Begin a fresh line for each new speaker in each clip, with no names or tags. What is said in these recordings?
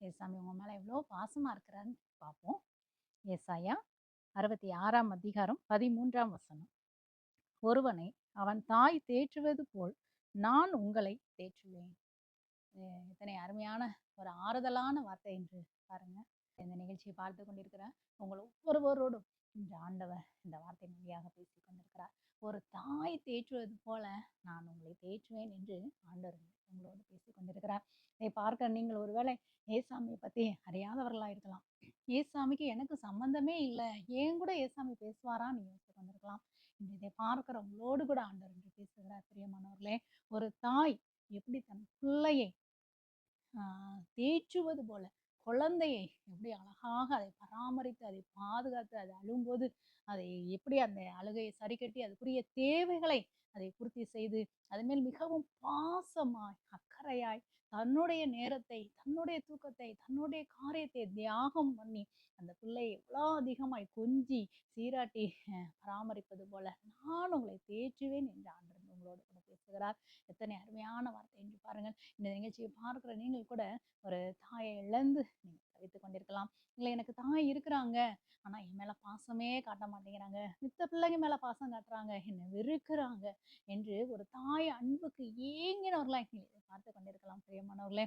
ஏசாமி உங்கள் மேலே எவ்வளோ பாசமாக இருக்கிறான்னு பார்ப்போம் ஏசாயா அறுபத்தி ஆறாம் அதிகாரம் பதிமூன்றாம் வசனம். ஒருவனை அவன் தாய் தேற்றுவது போல் நான் உங்களை தேற்றுவேன். இத்தனை அருமையான ஒரு ஆறுதலான வார்த்தை என்று பாருங்க. இந்த நிகழ்ச்சியை பார்த்து கொண்டிருக்கிறேன் உங்கள் ஒவ்வொருவரோடும் இந்த ஆண்டவர் இந்த வார்த்தை மொழியாக பேசி கொண்டிருக்கிறார். ஒரு தாய் தேற்றுவது போல நான் உங்களை தேற்றுவேன் என்று ஆண்டவர் உங்களோடு பேசி கொண்டிருக்கிறார். இதை பார்க்க நீங்கள் ஒருவேளை ஏசாமியை பத்தி அறியாதவர்களா இருக்கலாம். ஏசாமிக்கு எனக்கு சம்பந்தமே இல்லை. ஏன் கூட ஏசாமி பேசுவாரான்னு யோசித்து வந்திருக்கலாம். இந்த இதை பார்க்கிறவங்களோடு கூட ஆண்டவர் என்று பேசுகிறார் பிரியமானவர்களே ஒரு தாய் எப்படி தன் பிள்ளையை ஆஹ் தேற்றுவது போல குழந்தையை எப்படி அழகாக அதை பராமரித்து அதை பாதுகாத்து அது அழும்போது அதை எப்படி அந்த அழுகையை சரி கட்டி அதுக்குரிய தேவைகளை அதை பூர்த்தி செய்து அதுமேல் மிகவும் பாசமாய் அக்கறையாய் தன்னுடைய நேரத்தை தன்னுடைய தூக்கத்தை தன்னுடைய காரியத்தை தியாகம் பண்ணி அந்த பிள்ளையை எவ்வளோ அதிகமாய் கொஞ்சி சீராட்டி பராமரிப்பது போல நான் உங்களை தேற்றுவேன் என்று ஆண்டவர் உங்களோடு கூட பேசுகிறார். எத்தனை அருமையான வார்த்தை என்று பாருங்கள். இந்த நிகழ்ச்சியை பார்க்குற நீங்கள் கூட ஒரு தாயை இழந்து நீங்கள் தவித்து கொண்டிருக்கலாம். இல்லை எனக்கு தாய் இருக்கிறாங்க. ஆனால் என் மேலே பாசமே காட்ட மாட்டேங்கிறாங்க. மித்த பிள்ளைங்க மேலே பாசம் காட்டுறாங்க. என்னை வெறுக்கிறாங்க. என்று ஒரு தாய் அன்புக்கு ஏங்கினவர்களாக பார்த்து கொண்டிருக்கலாம் பிரியமானவர்களே.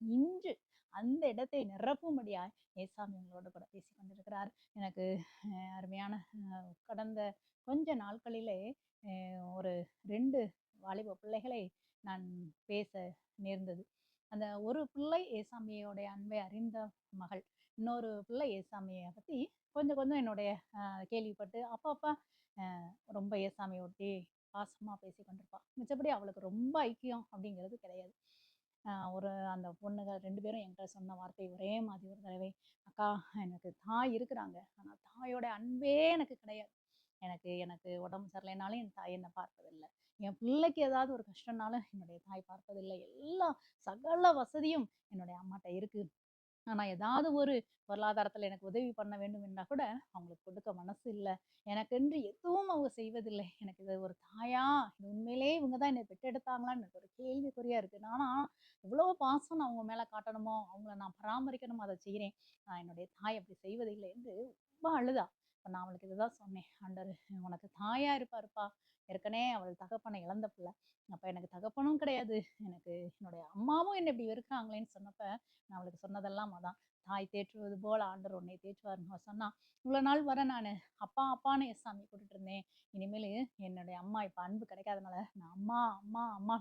இன்று அந்த இடத்தை நிரப்பும்படியாய் ஏசாமி உங்களோட கூட பேசி கொண்டிருக்கிறார் எனக்கு அருமையான கடந்த கொஞ்ச நாட்களிலே ஒரு ரெண்டு வாலிப பிள்ளைகளை நான் பேச நேர்ந்தது. அந்த ஒரு பிள்ளை ஏசாமியோடைய அன்பை அறிந்த மகள் இன்னொரு பிள்ளை ஏசாமியை பற்றி கொஞ்சம் கொஞ்சம் என்னுடைய கேள்விப்பட்டு அப்பப்போ ரொம்ப ஏசாமியை ஒட்டி பாசமாக பேசி கொண்டிருப்பாள் மிச்சபடி அவளுக்கு ரொம்ப ஐக்கியம் அப்படிங்கிறது கிடையாது. ஒரு அந்த பொண்ணுங்க ரெண்டு பேரும் என்கிட்ட சொன்ன வார்த்தை ஒரே மாதிரி ஒரு தடவை அக்கா எனக்கு தாய் இருக்கிறாங்க. ஆனால் தாயோட அன்பே எனக்கு கிடையாது. எனக்கு எனக்கு உடம்பு சரியில்லைனாலும் என் தாய் என்னை பார்ப்பதில்லை. என் பிள்ளைக்கு ஏதாவது ஒரு கஷ்டம்னாலும் என்னுடைய தாய் பார்ப்பதில்லை. எல்லா சகல வசதியும் என்னுடைய அம்மாட்ட இருக்கு. ஆனால் ஏதாவது ஒரு பொருளாதாரத்தில் எனக்கு உதவி பண்ண வேண்டும் கூட அவங்களுக்கு கொடுக்க மனசு இல்லை. எனக்கென்று எதுவும் அவங்க செய்வதில்லை. எனக்கு இது ஒரு தாயா? இது உண்மையிலே இவங்க தான் என்னை பெற்றெடுத்தாங்களான்னு எனக்கு ஒரு கேள்விக்குறியாக இருக்குது ஆனால் எவ்வளோ பாசம் நான் அவங்க மேலே காட்டணுமோ அவங்கள நான் பராமரிக்கணுமோ அதை செய்கிறேன் நான் என்னுடைய தாய் அப்படி செய்வதில்லை என்று ரொம்ப அழுதா. இப்போ நான் அவளுக்கு இதுதான் சொன்னேன். ஆண்டவர் உனக்கு தாயா இருப்பாருப்பா. ஏற்கனவே அவள் தகப்பனை இழந்த பிள்ளை. அப்போ எனக்கு தகப்பனும் கிடையாது. எனக்கு என்னுடைய அம்மாவும் என்னை இப்படி இருக்கிறாங்களேன்னு சொன்னப்ப நான் அவளுக்கு சொன்னதெல்லாம் அதான். தாய் தேற்றுவது போல் ஆண்டர் உன்னை தேற்றுவாருன்னு அவ சொன்னா நாள் வர நான் அப்பா அப்பான்னு என் சாமி கூப்பிட்டு இருந்தேன். இனிமேல் என்னுடைய அம்மா இப்போ அன்பு கிடைக்காதனால நான் அம்மா அம்மா அம்மா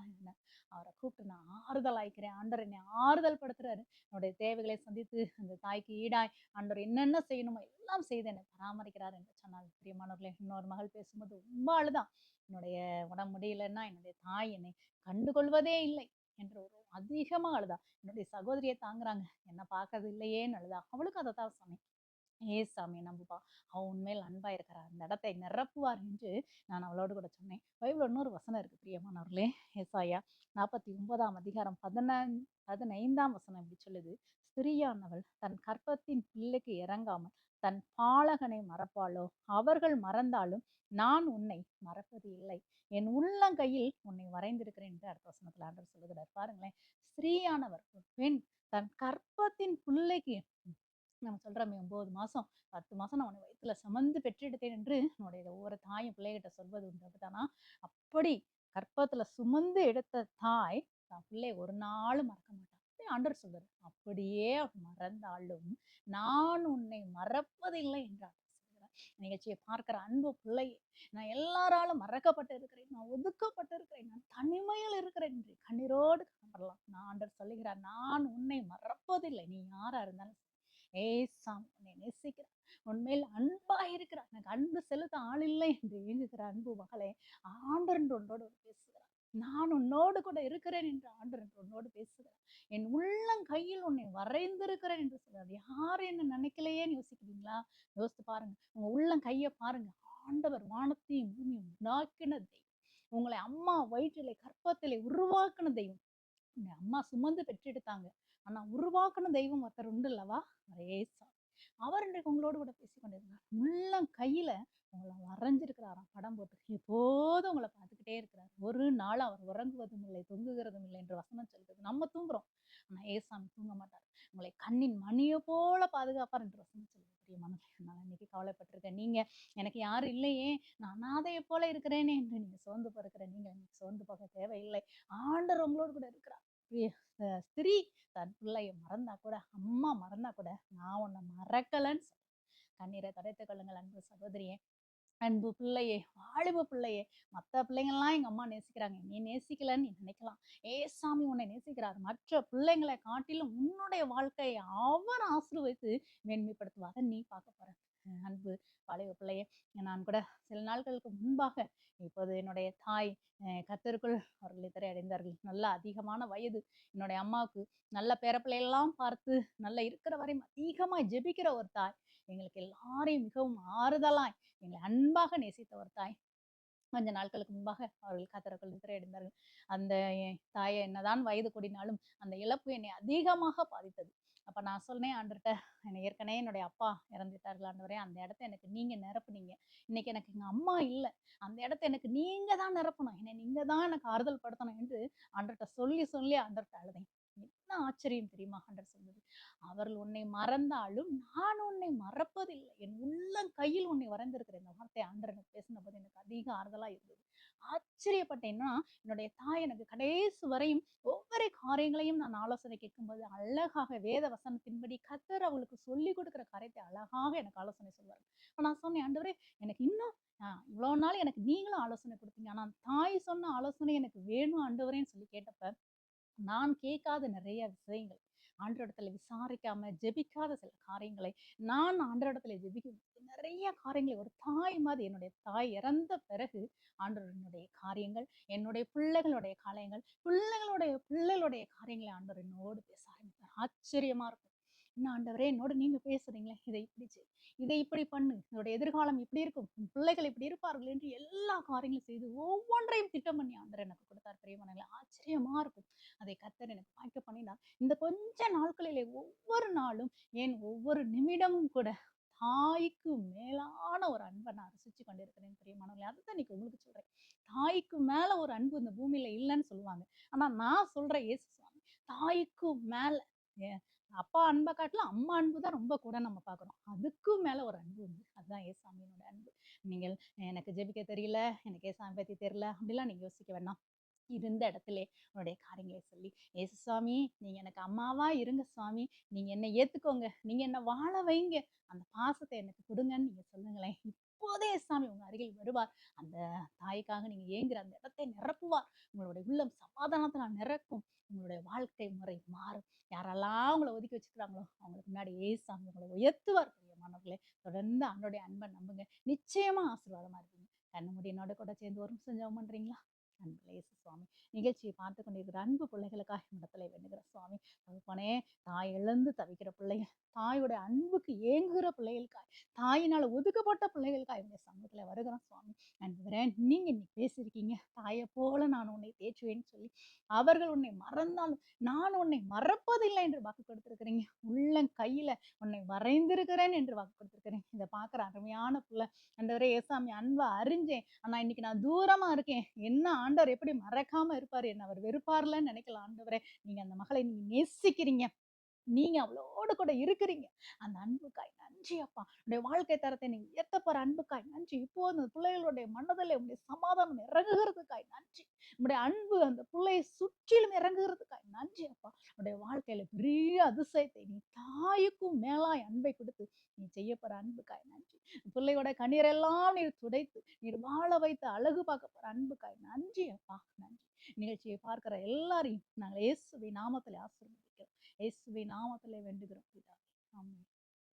அவரை கூப்பிட்டு நான் ஆறுதல் ஆயிக்கிறேன். ஆண்டர் என்னை ஆறுதல் படுத்துறாரு. என்னுடைய தேவைகளை சந்தித்து அந்த தாய்க்கு ஈடாய் ஆண்டர் என்னென்ன செய்யணுமோ எல்லாம் செய்து என்னை பராமரிக்கிறார் என்று சொன்னால் பிரியமானவர்களே இன்னொரு மகள் பேசும்போது ரொம்ப அழுதான். என்னுடைய உடம்பு முடியலன்னா என்னுடைய தாய் என்னை கண்டுகொள்வதே இல்லை. என்று ஒரு அதிகமாக அழுதா. என்னுடைய சகோதரியை தாங்குறாங்க. என்ன பார்க்கறது இல்லையேன்னு அழுதா. அவளுக்கு அதை தான் சாமி ஏ சாமி நம்புப்பா. அவன் உண்மையில் அன்பா இருக்கிறா. அந்த இடத்தை நிரப்புவார் என்று நான் அவளோடு கூட சொன்னேன். பைபிள் இன்னொரு வசனம் இருக்கு பிரியமானவர்களே. ஏசாயா நாற்பத்தி ஒன்பதாம் அதிகாரம் பதினான் பதினைந்தாம் வசனம் இப்படி சொல்லுது. ஸ்திரியானவள் தன் கற்பத்தின் பிள்ளைக்கு இறங்காமல் தன் பாலகனை மறப்பாளோ? அவர்கள் மறந்தாலும் நான் உன்னை மறப்பது இல்லை. என் உள்ளங்கையில் உன்னை வரைந்திருக்கிறேன் என்று அடுத்த வசனத்தில் ஆண்டவர் சொல்லுகிறார். பாருங்களேன் ஸ்திரீயானவர் ஒரு பெண் தன் கற்பத்தின் பிள்ளைக்கு நம்ம சொல்றோமே ஒன்பது மாசம் பத்து மாசம் நான் உன்னை வயிற்றுல சுமந்து பெற்றெடுத்தேன் என்று நம்முடைய ஒவ்வொரு தாயும் பிள்ளைகிட்ட சொல்வது உண்டு. அப்படித்தானா? அப்படி கற்பத்துல சுமந்து எடுத்த தாய் தான் பிள்ளை ஒரு நாளும் மறக்க மாட்டான் ஆண்டவர் சொல்றாரு அப்படியே மறந்தாலும் நான் உன்னை மறப்பதில்லை என்று நிகழ்ச்சியை பார்க்கிற அன்பு பிள்ளையே நான் எல்லாராலும் மறக்கப்பட்டு இருக்கிறேன் நான் ஒதுக்கப்பட்டு இருக்கிறேன் நான் தனிமையில் இருக்கிறேன் என்று கண்ணீரோடு காணப்படலாம் நான் ஆண்டர் சொல்லுகிறார் நான் உன்னை மறப்பதில்லை நீ யாரா இருந்தாலும் ஏசாம் உன்னை நேசிக்கிறார் உண்மையில் அன்பா இருக்கிறார் எனக்கு அன்பு செலுத்த ஆள் இல்லை என்று ஏங்குகிற அன்பு மகளே ஆண்டர் ஒன்றோடு பேசுகிறார். நான் உன்னோடு கூட இருக்கிறேன் என்று ஆண்டு உன்னோடு பேசுகிறார். என் உள்ளங்கையில் உன்னை வரைந்திருக்கிறேன் என்று சொல்றார் யார் என்ன நினைக்கலையேன்னு யோசிக்கிறீங்களா? யோசித்து பாருங்க. உங்க உள்ளங்கையை பாருங்க. ஆண்டவர் வானத்தையும் பூமியும் உண்டாக்கின தெய்வம். உங்களை அம்மா வயிற்றிலே கற்பத்திலே உருவாக்கின தெய்வம். உன்னை அம்மா சுமந்து பெற்றெடுத்தாங்க. ஆனா உருவாக்கின தெய்வம் ஒருத்தர் உண்டு இல்லவா அரேசா அவர் இன்றைக்கு உங்களோடு கூட பேசிக்கொண்டிருந்தார் உள்ளம் கையில உங்களை வரைஞ்சிருக்கிறாராம். படம் போட்டு. எப்போதும் உங்களை பார்த்து நாள் அவர் உறங்குவதும் இல்லை தொங்குகிறதும் இல்லை என்று வசனம் சொல்கிறது. நம்ம தூங்குறோம். ஆனால் ஏசாமி தூங்க மாட்டார். உங்களை கண்ணின் மணியை போல பாதுகாப்பார் என்று வசனம் சொல்லுது பிரியமான நான் இன்னைக்கு கவலைப்பட்டிருக்கேன். நீங்க எனக்கு யாரும் இல்லையே? நான் அனாதையை போல இருக்கிறேனே என்று நீங்க சோர்ந்து போகிற நீங்க எனக்கு சோர்ந்து போக தேவையில்லை. ஆண்டவர் உங்களோடு கூட இருக்கிறார். ஸ்திரீ தன் பிள்ளைய மறந்தா கூட அம்மா மறந்தா கூட நான் உன்னை மறக்கலன்னு சொல்லு. கண்ணீரை துடைத்துக் கொள்ளுங்கள் அன்பு சகோதரியே. அன்பு பிள்ளையே வாலிப பிள்ளையே மற்ற பிள்ளைங்கள்லாம் எங்க அம்மா நேசிக்கிறாங்க. நீ நேசிக்கலன்னு நீ நினைக்கலாம். சாமி உன்னை நேசிக்கிறார். மற்ற பிள்ளைங்களை காட்டிலும் உன்னுடைய வாழ்க்கையை அவர் ஆசிர்வதித்து மேன்மைப்படுத்துவாத நீ பார்க்க போற. அன்பு பழைய பிள்ளையே நான் கூட சில நாட்களுக்கு முன்பாக இப்போது என்னுடைய தாய் கத்தருக்குள் அவர்கள் இத்தரை அடைந்தார்கள். நல்ல அதிகமான வயது. என்னுடைய அம்மாவுக்கு நல்ல பேரப்பிள்ளையெல்லாம் பார்த்து நல்ல இருக்கிற வரையும் அதிகமாக ஜெபிக்கிற ஒரு தாய். எங்களுக்கு எல்லாரையும் மிகவும் ஆறுதலாய் எங்களை அன்பாக நேசித்த ஒரு தாய். கொஞ்ச நாட்களுக்கு முன்பாக அவர்கள் கத்தரக்குள் நித்திரை அடைந்தார்கள். அந்த தாயை என்னதான் வயது கூடினாலும் அந்த இழப்பு என்னை அதிகமாக பாதித்தது. அப்போ நான் சொன்னேன் ஆண்டர்கிட்ட என்னை ஏற்கனவே என்னுடைய அப்பா இறந்துட்டார்களாண்டவரே அந்த இடத்த எனக்கு நீங்கள் நிரப்புனீங்க. இன்னைக்கு எனக்கு எங்கள் அம்மா இல்லை. அந்த இடத்த எனக்கு நீங்கள் தான் நிரப்பணும். என்னை நீங்கள் தான் எனக்கு ஆறுதல் படுத்தணும் என்று ஆண்டுகிட்ட சொல்லி சொல்லி ஆண்டுகிட்ட அழுதேன். என்ன ஆச்சரியம் தெரியுமா? ஆண்டர் சொன்னது அவர்கள் உன்னை மறந்தாலும் நான் உன்னை மறப்பதில்லை. என் உள்ளம் கையில் உன்னை வரைந்திருக்கிற இந்த வார்த்தை ஆண்டர் எனக்கு பேசின போது எனக்கு அதிக ஆறுதலாக இருந்தது. ஆச்சரியப்பட்டேன்னா என்னுடைய தாய் எனக்கு கடைசி வரையும் ஒவ்வொரு காரியங்களையும் நான் ஆலோசனை கேட்கும்போது அழகாக வேத வசனத்தின்படி கத்தர் அவளுக்கு சொல்லி கொடுக்குற காரியத்தை அழகாக எனக்கு ஆலோசனை சொல்வார். இப்போ நான் சொன்னேன் ஆண்டவரே எனக்கு இன்னும் ஆஹ் இவ்வளவு நாள் எனக்கு நீங்களும் ஆலோசனை கொடுத்தீங்க. ஆனா தாய் சொன்ன ஆலோசனை எனக்கு வேணும் ஆண்டவரேன்னு சொல்லி கேட்டப்ப நான் கேட்காத நிறைய விஷயங்கள். ஆண்டவரிடத்துல விசாரிக்காம ஜெபிக்காத சில காரியங்களை நான் ஆண்டவரிடத்துல ஜெபிக்கும் நிறைய காரியங்களை ஒரு தாய் மாதிரி என்னுடைய தாய் இறந்த பிறகு ஆண்டோரனுடைய காரியங்கள் என்னுடைய பிள்ளைகளுடைய காரியங்கள் பிள்ளைகளுடைய பிள்ளைகளுடைய காரியங்களை ஆண்டவர் என்னோடு பேச ஆரம்பித்தார் ஆச்சரியமா இருக்கும். என்ன ஆண்டவரே என்னோட நீங்க பேசுறீங்களே இதை இப்படி செய் இதை இப்படி பண்ணு இதோட எதிர்காலம் இப்படி இருக்கும் பிள்ளைகள் இப்படி இருப்பார்கள் என்று எல்லா காரியங்களும் செய்து ஒவ்வொன்றையும் திட்டம் பண்ணி ஆண்டவர் எனக்கு கொடுத்தார் பிரியமனங்களே ஆச்சரியமா இருக்கும். அதை கத்தர் எனக்கு வாய்க்க பண்ணினார். இந்த கொஞ்ச நாட்களிலே ஒவ்வொரு நாளும் ஏன் ஒவ்வொரு நிமிடமும் கூட தாய்க்கு மேலான ஒரு அன்பை நான் ரசிச்சு கொண்டிருக்கிறேன் பிரியமானவர்களே அதை தான் உங்களுக்கு சொல்றேன். தாய்க்கு மேல ஒரு அன்பு இந்த பூமியில இல்லைன்னு சொல்லுவாங்க. ஆனா நான் சொல்றேன் இயேசு சுவாமி தாய்க்கு மேல ஏ- அப்பா அன்பை காட்டிலும் அம்மா அன்பு தான் ரொம்ப கூட நம்ம பார்க்குறோம். அதுக்கும் மேலே ஒரு அன்பு உண்டு. அதுதான் ஏசாமியினோட அன்பு. நீங்கள் எனக்கு ஜெபிக்க தெரியல எனக்கு ஏசாமி பற்றி தெரியல அப்படிலாம் நீங்கள் யோசிக்க வேண்டாம். இருந்த இடத்துல உன்னுடைய காரியங்களை சொல்லி ஏசு சுவாமி நீங்கள் எனக்கு அம்மாவா இருங்க சுவாமி. நீங்கள் என்னை ஏற்றுக்கோங்க நீங்கள் என்னை வாழ வைங்க. அந்த பாசத்தை எனக்கு கொடுங்கன்னு நீங்கள் சொல்லுங்களேன். இப்போதே சாமி அருகில் வருவார். அந்த தாய்க்காக நீங்க ஏங்குற அந்த இடத்தை நிரப்புவார். உங்களுடைய உள்ளம் சமாதானத்தினால் நிரக்கும் உங்களுடைய வாழ்க்கை முறை மாறும். யாரெல்லாம் உங்களை ஒதுக்கி வச்சுக்கிறாங்களோ அவங்களுக்கு முன்னாடி ஏசாமி உங்களை உயர்த்துவார் பிரியமானவர்களே. தொடர்ந்து அவனுடைய அன்பை நம்புங்க. நிச்சயமா ஆசீர்வாதமா இருப்பீங்க. கண்ணு என்னோட கூட சேர்ந்து ஒரு நிமிஷம் ஜெபம் பண்றீங்களா? அன்புல சுவாமி. நிகழ்ச்சியை பார்த்து கொண்டிருக்கிற அன்பு பிள்ளைகளுக்காக இடத்துல வேண்டுகிற சுவாமி தகுப்பானே தாய் எழுந்து தவிக்கிற பிள்ளைகள் தாயோட அன்புக்கு ஏங்குகிற பிள்ளைகளுக்காய் தாயினால் ஒதுக்கப்பட்ட பிள்ளைகளுக்காய் இந்த சமூகத்துல வருகிறோம் சுவாமி. அன்புகிறே நீங்க இன்னைக்கு பேசியிருக்கீங்க. தாயை போல நான் உன்னை தேற்றுவேன்னு சொல்லி அவர்கள் உன்னை மறந்தாலும் நான் உன்னை மறப்பதில்லை என்று வாக்கு கொடுத்திருக்கிறீங்க. உள்ளம் கையில உன்னை வரைந்திருக்கிறேன் என்று வாக்கு கொடுத்திருக்கிறேன் இதை பார்க்குற அருமையான பிள்ளை ஆண்டவரே ஏசாமி அன்பை அறிஞ்சேன். ஆனா இன்னைக்கு நான் தூரமா இருக்கேன். என்ன ஆண்டவர் எப்படி மறக்காம இருப்பாரு? என்ன அவர் வெறுப்பார்லன்னு நினைக்கலாம் ஆண்டவரே. நீங்க அந்த மகளை நீங்க நேசிக்கிறீங்க. நீங்க அவளோடு கூட இருக்கிறீங்க. அந்த அன்புக்காய் நன்றி அப்பா. உடைய வாழ்க்கை தரத்தை நீங்க உயர்த்த போற அன்புக்காய் நன்றி. இப்போ அந்த பிள்ளைகளுடைய மனதில் உடைய சமாதானம் இறங்குகிறதுக்காய் நன்றி. உடைய அன்பு அந்த பிள்ளையை சுற்றிலும் இறங்குகிறதுக்காய் நன்றி அப்பா. உடைய வாழ்க்கையில பெரிய அதிசயத்தை நீ தாய்க்கும் மேலாய் அன்பை கொடுத்து நீ செய்ய போற அன்புக்காய் நன்றி. பிள்ளையோட கண்ணீரெல்லாம் நீர் துடைத்து நீர் வாழ வைத்து அழகு பார்க்க போற அன்புக்காய் நன்றி அப்பா. நன்றி. நிகழ்ச்சியை பார்க்கிற எல்லாரையும் நாங்கள் இயேசுவை நாமத்தில் ஆசீர்வதிக்கிறோம் இயேசுவை நாமத்தில் வேண்டுகிறோம் பிதாவே. ஆமென்.